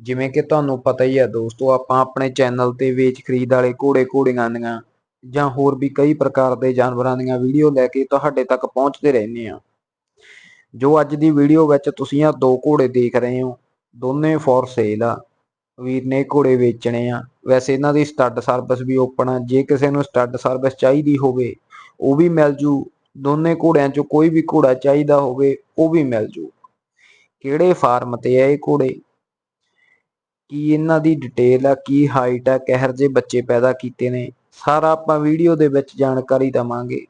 ਜਿਵੇਂ ਕਿ ਤੁਹਾਨੂੰ ਪਤਾ ਹੀ ਹੈ ਦੋਸਤੋ, ਆਪਾਂ ਆਪਣੇ ਚੈਨਲ ਤੇ ਵੇਚ ਖਰੀਦ ਵਾਲੇ ਘੋੜੇ ਘੋੜੀਆਂ ਦੀਆਂ ਜਾਂ ਹੋਰ ਵੀ ਕਈ ਪ੍ਰਕਾਰ ਦੇ ਜਾਨਵਰਾਂ ਦੀਆਂ ਵੀਡੀਓ ਲੈ ਕੇ ਤੁਹਾਡੇ ਤੱਕ ਪਹੁੰਚਦੇ ਰਹਿੰਦੇ ਆ ਜੋ ਅੱਜ ਦੀ ਵੀਡੀਓ ਵਿੱਚ ਤੁਸੀਂ ਆ ਦੋ ਘੋੜੇ ਦੇਖ ਰਹੇ ਹੋ, ਦੋਨੇ ਫੋਰ ਸੇਲ ਆ। ਵੀਰ ਨੇ ਘੋੜੇ ਵੇਚਣੇ ਆ। ਵੈਸੇ ਇਹਨਾਂ ਦੀ ਸਟੱਡ ਸਰਵਿਸ ਵੀ ਓਪਨ ਆ। ਜੇ ਕਿਸੇ ਨੂੰ ਸਟੱਡ ਸਰਵਿਸ ਚਾਹੀਦੀ ਹੋਵੇ, ਉਹ ਵੀ ਮਿਲ ਜੂ। ਦੋਨੇ ਘੋੜਿਆਂ ਚੋਂ ਕੋਈ ਵੀ ਘੋੜਾ ਚਾਹੀਦਾ ਹੋਵੇ, ਉਹ ਵੀ ਮਿਲ ਜੂ। ਕਿਹੜੇ ਫਾਰਮ ਤੇ ਆ ਇਹ ਘੋੜੇ? ਕੀ ਇਹਨਾਂ ਦੀ ਡਿਟੇਲ ਆ, ਕੀ ਹਾਈਟ ਆ ਕਹਿਰ ਜਿਹੇ ਬੱਚੇ ਪੈਦਾ ਕੀਤੇ ਨੇ, ਸਾਰਾ ਆਪਾਂ ਵੀਡੀਓ ਦੇ ਵਿੱਚ ਜਾਣਕਾਰੀ ਦਵਾਂਗੇ।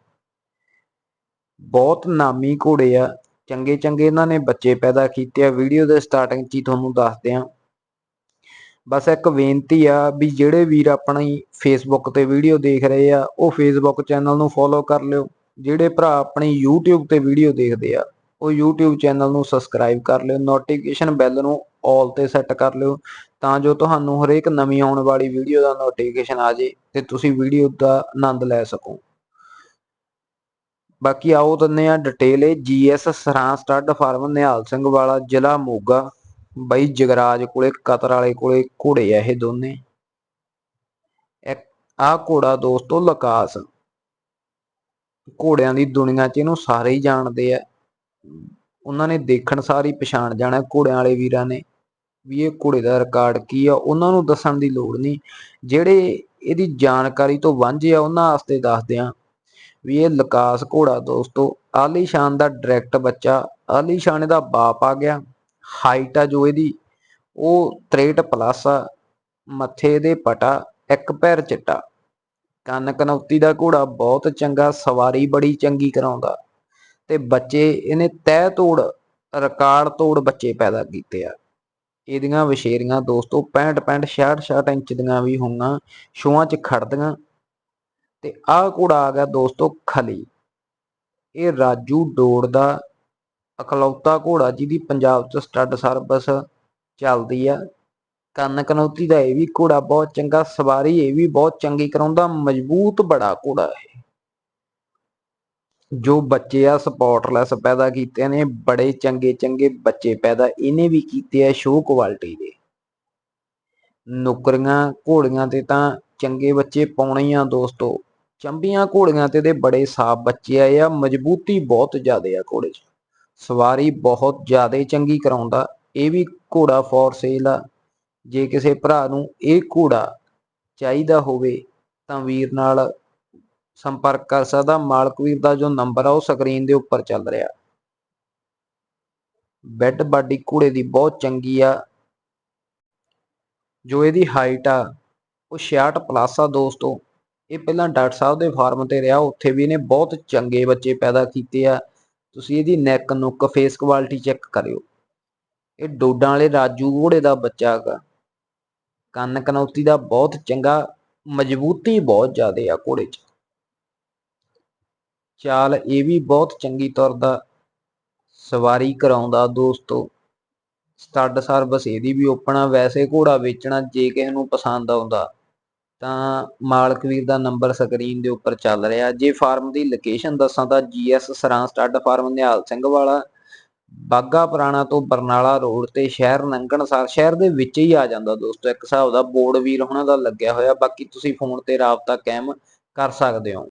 ਬਹੁਤ ਨਾਮੀ ਘੋੜੇ ਆ ਚੰਗੇ ਚੰਗੇ ਇਹਨਾਂ ਨੇ ਬੱਚੇ ਪੈਦਾ ਕੀਤੇ ਆ। ਵੀਡੀਓ ਦੇ ਸਟਾਰਟਿੰਗ 'ਚ ਹੀ ਤੁਹਾਨੂੰ ਦੱਸਦੇ ਆ। ਬਸ ਇੱਕ ਬੇਨਤੀ ਆ ਵੀ ਜਿਹੜੇ ਵੀਰ ਆਪਣੀ ਫੇਸਬੁੱਕ ਤੇ ਵੀਡੀਓ ਦੇਖ ਰਹੇ ਆ, ਉਹ ਫੇਸਬੁੱਕ ਚੈਨਲ ਨੂੰ ਫੋਲੋ ਕਰ ਲਿਓ। ਜਿਹੜੇ ਭਰਾ ਆਪਣੀ YouTube ਤੇ ਵੀਡੀਓ ਦੇਖਦੇ ਆ, ਉਹ YouTube ਚੈਨਲ ਨੂੰ ਸਬਸਕ੍ਰਾਈਬ ਕਰ ਲਿਓ। ਨੋਟੀਫਿਕੇਸ਼ਨ ਬੈਲ ਨੂੰ ਆਲ ਤੇ ਸੈੱਟ ਕਰ ਲਿਓ। ਤਾਂ ਜੋ ਤੁਹਾਨੂੰ ਹਰੇਕ ਨਵੀਂ ਆਉਣ ਵਾਲੀ ਵੀਡੀਓ ਦਾ ਨੋਟੀਫਿਕੇਸ਼ਨ ਆ ਜੇ ਤੇ ਤੁਸੀਂ ਵੀਡੀਓ ਦਾ ਆਨੰਦ ਲੈ ਸਕੋ। ਬਾਕੀ ਆਓ ਦਿੰਨੇ ਆ ਡਿਟੇਲ ਇਹ। ਜੀਐਸ ਸਰਾਂ ਸਟੱਡ ਫਾਰਮ ਨਿਹਾਲ ਸਿੰਘ ਵਾਲਾ ਜ਼ਿਲ੍ਹਾ ਮੋਗਾ। ਬਾਈ ਜਗਰਾਜ ਕੋਲੇ, ਕਤਰ ਵਾਲੇ ਕੋਲੇ ਘੋੜੇ ਆ ਇਹ ਦੋਨੇ। ਇੱਕ ਆ ਘੋੜਾ ਦੋਸਤੋ ਲਕਾਸ। ਘੋੜਿਆਂ ਦੀ ਦੁਨੀਆ 'ਚ ਇਹਨੂੰ ਸਾਰੇ ਹੀ ਜਾਣਦੇ ਆ। ਉਹਨਾਂ ਨੇ ਦੇਖਣ ਸਾਰੀ ਪਛਾਣ ਜਾਣਾ ਘੋੜਿਆਂ ਵਾਲੇ ਵੀਰਾਂ ਨੇ। ਵੀ ਇਹ ਘੋੜੇ ਦਾ ਰਿਕਾਰਡ ਕੀ ਆ, ਉਹਨਾਂ ਨੂੰ ਦੱਸਣ ਦੀ ਲੋੜ ਨਹੀਂ। ਜਿਹੜੇ ਇਹਦੀ ਜਾਣਕਾਰੀ ਤੋਂ ਵਾਂਝੇ ਆ, ਉਹਨਾਂ ਵਾਸਤੇ ਦੱਸਦੇ ਆ ਵੀ ਇਹ ਲਕਾਸ ਘੋੜਾ ਦੋਸਤੋ ਆਲੀਸ਼ਾਨ ਦਾ ਡਾਇਰੈਕਟ ਬੱਚਾ ਆਲੀਸ਼ਾਨ ਦਾ ਬਾਪ ਆ ਗਿਆ ਹਾਈਟ ਆ ਜੋ ਇਹਦੀ, ਉਹ 63 ਪਲੱਸ ਆ, ਮੱਥੇ ਦੇ ਪਟਾ, ਇੱਕ ਪੈਰ ਚਿੱਟਾ। ਕੰਨ ਕਨੌਤੀ ਦਾ ਘੋੜਾ ਬਹੁਤ ਚੰਗਾ, ਸਵਾਰੀ ਬੜੀ ਚੰਗੀ ਕਰਾਉਂਦਾ ਤੇ ਬੱਚੇ ਇਹਨੇ ਤਹਿ ਤੋੜ ਰਿਕਾਰਡ ਤੋੜ ਬੱਚੇ ਪੈਦਾ ਕੀਤੇ ਆ। ਇਹਦੀਆਂ ਵਿਸ਼ੇਰੀਆਂ ਦੋਸਤੋ 65 65 66 66 ਇੰਚ ਦੀਆਂ ਵੀ ਹੋਣਾਂ ਸ਼ੋਆਂ 'ਚ ਖੜਦੀਆਂ ਤੇ ਆਹ ਘੋੜਾ ਆ ਗਿਆ ਦੋਸਤੋ ਖਲੀ। ਇਹ ਰਾਜੂ ਡੋੜ ਦਾ ਅਕਲੌਤਾ ਘੋੜਾ ਜਿਹਦੀ ਪੰਜਾਬ 'ਚ ਸਟੱਡ ਸਰਵਿਸ ਚੱਲਦੀ ਆ। ਕੰਨ ਕਨੌਤੀ ਦਾ ਇਹ ਵੀ ਘੋੜਾ ਬਹੁਤ ਚੰਗਾ, ਸਵਾਰੀ ਇਹ ਵੀ ਬਹੁਤ ਚੰਗੀ, ਕਰਾਉਂਦਾ ਮਜ਼ਬੂਤ ਬੜਾ ਘੋੜਾ ਹੈ ਜੋ ਬੱਚੇ ਆ ਸਪੋਰਟਲੈਸ ਪੈਦਾ ਕੀਤੇ ਨੇ, ਬੜੇ ਚੰਗੇ ਚੰਗੇ ਬੱਚੇ ਪੈਦਾ ਇਹਨੇ ਵੀ ਕੀਤੇ ਆ ਸ਼ੋ ਕੁਆਲਿਟੀ ਦੇ। ਨੁਕਰੀਆਂ ਘੋੜੀਆਂ ਤੇ ਤਾਂ ਚੰਗੇ ਬੱਚੇ ਪਾਉਣੇ ਆ ਦੋਸਤੋ। ਚੰਬੀਆਂ ਘੋੜੀਆਂ ਤੇ ਦੇ ਬੜੇ ਸਾਫ਼ ਬੱਚੇ ਆਏ ਆ, ਮਜ਼ਬੂਤੀ ਬਹੁਤ ਜ਼ਿਆਦੇ ਆ ਘੋੜੇ 'ਚ। ਸਵਾਰੀ ਬਹੁਤ ਜ਼ਿਆਦੇ ਚੰਗੀ ਕਰਾਉਂਦਾ, ਇਹ ਵੀ ਘੋੜਾ ਫੋਰ ਸੇਲ ਆ। ਜੇ ਕਿਸੇ ਭਰਾ ਨੂੰ ਇਹ ਘੋੜਾ ਚਾਹੀਦਾ ਹੋਵੇ ਤਾਂ ਵੀਰ ਨਾਲ ਸੰਪਰਕ ਕਰ ਸਕਦਾ। ਮਾਲਕ ਵੀਰ ਦਾ ਜੋ ਨੰਬਰ ਆ, ਉਹ ਸਕਰੀਨ ਦੇ ਉੱਪਰ ਚੱਲ ਰਿਹਾ। ਬੈੱਡ ਬਾਡੀ ਘੋੜੇ ਦੀ ਬਹੁਤ ਚੰਗੀ ਆ। ਜੋ ਇਹਦੀ ਹਾਈਟ ਆ, ਉਹ 66 ਪਲੱਸ ਆ ਦੋਸਤੋ। ਇਹ ਪਹਿਲਾਂ ਡਾਕਟਰ ਸਾਹਿਬ ਦੇ ਫਾਰਮ ਤੇ ਰਿਹਾ। ਉੱਥੇ ਵੀ ਇਹਨੇ ਬਹੁਤ ਚੰਗੇ ਬੱਚੇ ਪੈਦਾ ਕੀਤੇ ਆ। ਤੁਸੀਂ ਇਹਦੀ ਨੈਕ ਨੁੱਕ ਫੇਸ ਕੁਆਲਿਟੀ ਚੈੱਕ ਕਰਿਓ। ਇਹ ਡੋਡਾਂ ਵਾਲੇ ਰਾਜੂ ਘੋੜੇ ਦਾ ਬੱਚਾ ਹੈਗਾ। ਕੰਨ ਕਨੌਤੀ ਦਾ ਬਹੁਤ ਚੰਗਾ। ਮਜ਼ਬੂਤੀ ਬਹੁਤ ਜ਼ਿਆਦਾ ਆ ਘੋੜੇ 'ਚ। ਚਾਲ ਇਹ ਵੀ ਬਹੁਤ ਚੰਗੀ ਤੁਰਦਾ ਸਵਾਰੀ ਕਰਾਉਂਦਾ ਦੋਸਤੋ। ਸਟੱਡ ਸਰਵਿਸ ਇਹਦੀ ਵੀ ਓਪਣਾ ਵੈਸੇ ਘੋੜਾ ਵੇਚਣਾ ਜੇ ਕਿਸੇ ਨੂੰ ਪਸੰਦ ਆਉਂਦਾ, ਤਾਂ ਮਾਲਕ ਵੀਰ ਦਾ ਨੰਬਰ ਸਕਰੀਨ ਦੇ ਉੱਪਰ ਚੱਲ ਰਿਹਾ। ਜੇ ਫਾਰਮ ਦੀ ਲੋਕੇਸ਼ਨ ਦੱਸਾਂ ਤਾਂ ਜੀਐਸ ਸਰਾਂ ਸਟੱਡ ਫਾਰਮ ਨਿਹਾਲ ਸਿੰਘ ਵਾਲਾ ਬਾਗਾ ਪੁਰਾਣਾ ਤੋਂ ਬਰਨਾਲਾ ਰੋਡ ਤੇ ਸ਼ਹਿਰ ਨੰਗਣਸਰ ਸ਼ਹਿਰ ਦੇ ਵਿੱਚ ਹੀ ਆ ਜਾਂਦਾ ਦੋਸਤੋ, ਇੱਕ ਹਿਸਾਬ ਦਾ ਬੋਰਡ ਵੀਰ ਉਹਨਾਂ ਦਾ ਲੱਗਿਆ ਹੋਇਆ, ਬਾਕੀ ਤੁਸੀਂ ਫੋਨ ਤੇ ਰਾਬਤਾ ਕਾਇਮ ਕਰ ਸਕਦੇ ਹੋ।